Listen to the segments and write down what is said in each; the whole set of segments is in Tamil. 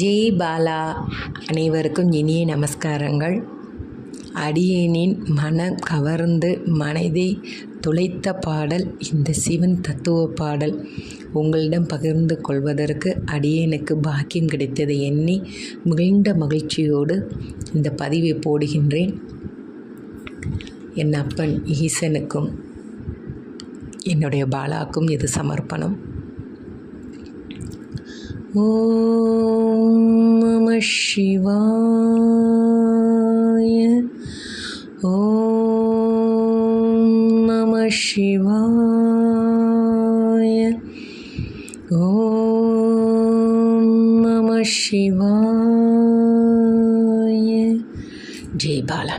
ஜெய் பாலா அனைவருக்கும் இனிய நமஸ்காரங்கள். அடியேனின் மனம் கவர்ந்து மனதை துளைத்த பாடல் இந்த சிவன் தத்துவ பாடல் உங்களிடம் பகிர்ந்து கொள்வதற்கு அடியேனுக்கு பாக்கியம் கிடைத்ததை எண்ணி மிகுந்த மகிழ்ச்சியோடு இந்த பதிவை போடுகின்றேன். என் அப்பன் ஈசனுக்கும் என்னுடைய பாலாக்கும் இது சமர்ப்பணம். ॐ नमः शिवाय। ॐ नमः शिवाय। ॐ नमः शिवाय। जय बाला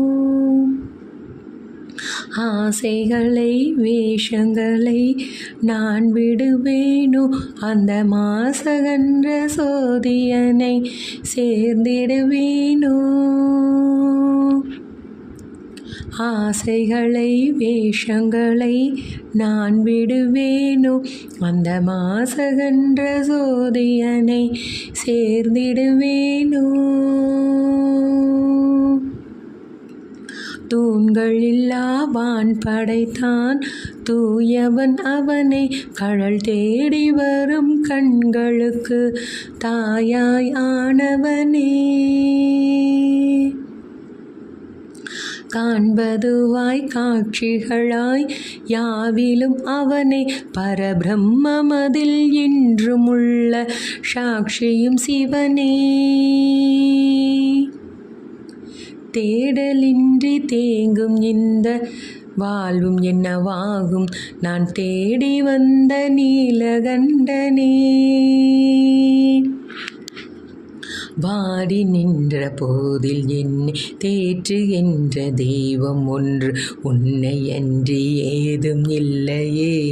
ஆசைகளை வேஷங்களை நான் விடுவேனோ? அந்த மாசகன்ற சோதியனை சேர்ந்திடுவேனோ? ஆசைகளை வேஷங்களை நான் விடுவேனோ? அந்த மாசகன்ற சோதியனை சேர்ந்திடுவேனோ? கண்கள் இல்லாவான் படைத்தான் தூயவன் அவனை. கழல் தேடி வரும் கண்களுக்கு தாயாய் ஆனவனே. காண்பதுவாய் காட்சிகளாய் யாவிலும் அவனை. பரபிரம்மமதில் இன்றுமுள்ள சாட்சியும் சிவனே. தேடலின்றி தேங்கும் இந்த வாழ்வும் என்னவாகும்? நான் தேடி வந்த நீலகண்டனே. வாடி நின்ற போதில் என்னை தேற்றுகின்ற தெய்வம் ஒன்று உன்னை அன்றி ஏதும் இல்லையே.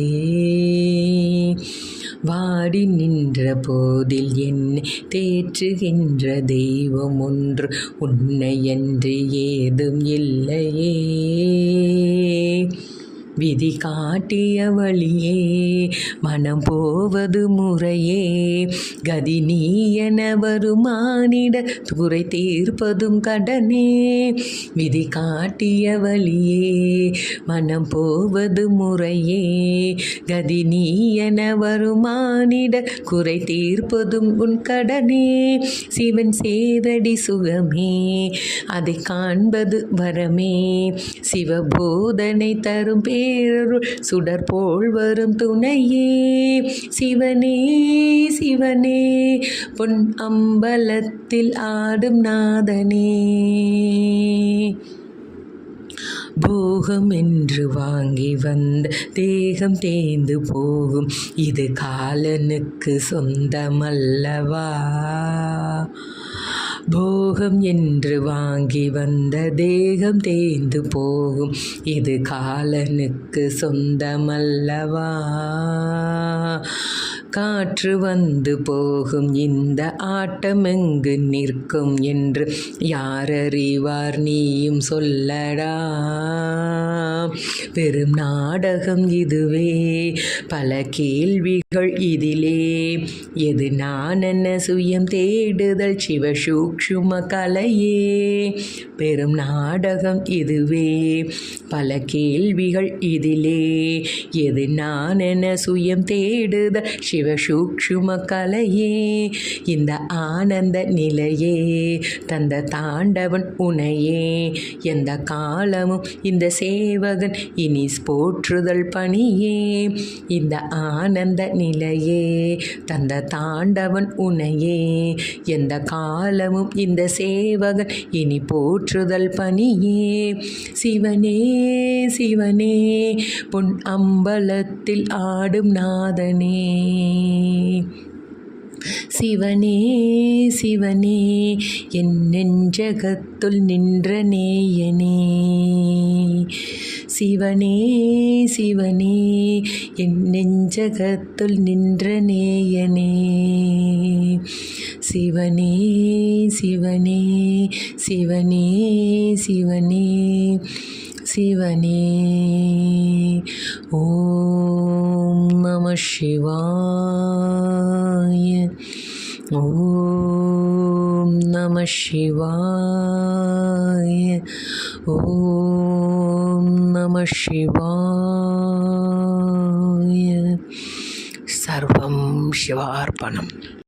வாடி நின்ற போதில் என்னை தேற்றுகின்ற தெய்வம் ஒன்று உன்னை என்று ஏதும் இல்லையே. விதி காட்டிய வழியே மனம் போவது முறையே. கதி நீ என வருமானிட துறை தீர்ப்பதும் கடனே. விதி காட்டிய வழியே மனம் போவது முறையே. கதி நீ என வருமானிட குறை தீர்ப்பதும் உன் கடனே. சிவன் சேதடி சுகமே அதை காண்பது வரமே. சிவபோதனை தரும் பே சுடர் போல் வரும் துணையே. சிவனே சிவனே பொன் அம்பலத்தில் ஆடும் நாதனே. போகம் என்று வாங்கி வந்த தேகம் தேய்ந்து போகும். இது காலனுக்கு சொந்தமல்லவா? போகம் என்று வாங்கி வந்த தேகம் தேய்ந்து போகும். இது காலனுக்கு சொந்தமல்லவா? காற்று வந்து போகும் இந்த ஆட்டம் எங்கு நிற்கும் என்று யாரறிவார் நீயும் சொல்லடா. பெரும் நாடகம் இதுவே. பல கேள்விகள் இதிலே. எது நான் என்ன சுயம் தேடுதல் சிவசூக்ஷும கலையே. பெரும் நாடகம் இதுவே. பல கேள்விகள் இதிலே. எது நான் என சுயம் தேடுதல் சிவ சூக்ஷும கலையே இந்த ஆனந்த நிலையே தந்த தாண்டவன் உனையே எந்த காலமும் இந்த சேவகன் இனி போற்றுதல் பணியே இந்த ஆனந்த நிலையே தந்த தாண்டவன் உனையே எந்த காலமும் இந்த சேவகன் இனி போற்றுதல் பணியே. சிவனே சிவனே பொன் அம்பலத்தில் ஆடும் நாதனே சிவனே சிவனே என் நெஞ்சகத்துள் நின்ற நேயனே. சிவனே சிவனே என் நெஞ்சகத்துள் நின்ற நேயனே. சிவனே சிவனே சிவனே சிவனே சிவனே. ஓ शिवाय। ॐ नमः शिवाय। ॐ नमः शिवाय। सर्वं शिवार्पणम्।